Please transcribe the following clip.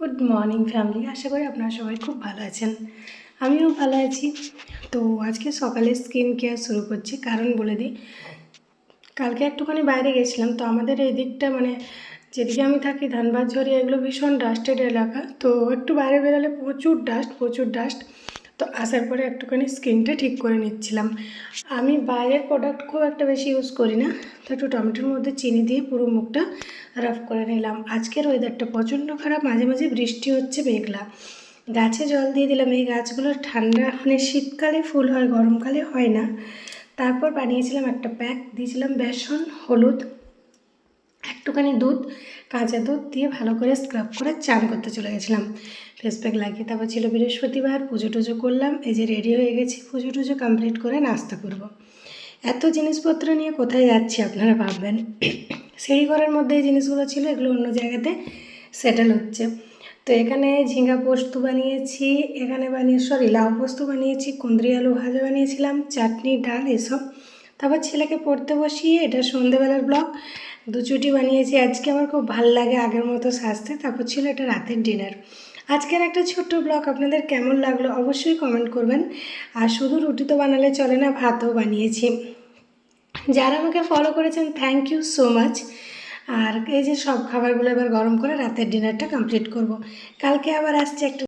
Good morning family আশা করি আপনারা সবাই খুব ভালো আছেন। আমিও ভালো আছি। তো আজকে সকালে স্কিন কেয়ার শুরু করছি। কারণ বলে দিই, কালকে একটুখানি বাইরে গেছিলাম। তো আমাদের এই দিকটা মানে যেদিকে আমি থাকি, ধানবাদ ঝরিয়া এগুলো ভীষণ ডাস্টেড এলাকা। তো একটু বাইরে বেরোলে প্রচুর ডাস্ট প্রচুর ডাস্ট তো আসার পরে একটুখানি স্কিনটা ঠিক করে নিচ্ছিলাম। আমি বাইরের প্রোডাক্ট খুব একটা বেশি ইউজ করি না তো একটু টমেটোর মধ্যে চিনি দিয়ে পুরো মুখটা রাফ করে নিলাম। আজকের ওয়েদারটা প্রচণ্ড খারাপ, মাঝে মাঝে বৃষ্টি হচ্ছে মেঘলা। গাছে জল দিয়ে দিলাম। এই গাছগুলোর ঠান্ডা মানে শীতকালে ফুল হয়, গরমকালে হয় না। তারপর বানিয়েছিলাম একটা প্যাক দিয়েছিলাম বেসন, হলুদ একটুখানি দুধ, কাঁচা দুধ দিয়ে ভালো করে স্ক্রাব করে চান করতে চলে গেছিলাম। ফেস প্যাক লাগিয়ে তারপর ছিল বৃহস্পতিবার, পুজো টুজো করলাম, এই যে রেডি হয়ে গেছি, পুজো টুজো কমপ্লিট করে নাস্তা করব। এত জিনিসপত্র নিয়ে কোথায় যাচ্ছি আপনারা ভাববেন? সিঁড়ি ঘরের মধ্যে এই জিনিসগুলো ছিল, এগুলো অন্য জায়গাতে সেটেল হচ্ছে। তো এখানে ঝিঙ্গা পোস্ত বানিয়েছি, এখানে বানিয়ে সরি লাউ পোস্ত বানিয়েছি, কুঁদরি আলু ভাজা বানিয়েছিলাম, চাটনি, ডাল, এসব। তারপর ছেলেকে পড়তে বসিয়ে, এটা সন্ধেবেলার ব্লগ দুচুটি বানিয়েছি। আজকে আমার খুব ভালো লাগে আগের মতো সাজতে, তারপর ছিল এটা রাতের ডিনার। আজকের একটা ছোট্ট ব্লগ, আপনাদের কেমন লাগল অবশ্যই কমেন্ট করবেন। আর শুধু রুটি তো বানালে চলে না, ভাতও বানিয়েছি। যারা আমাকে ফলো করেছেন থ্যাংক ইউ সো মাচ আর এই যে সব খাবারগুলো এবার গরম করে রাতের ডিনারটা কমপ্লিট করব। কালকে আবার আসছে একটা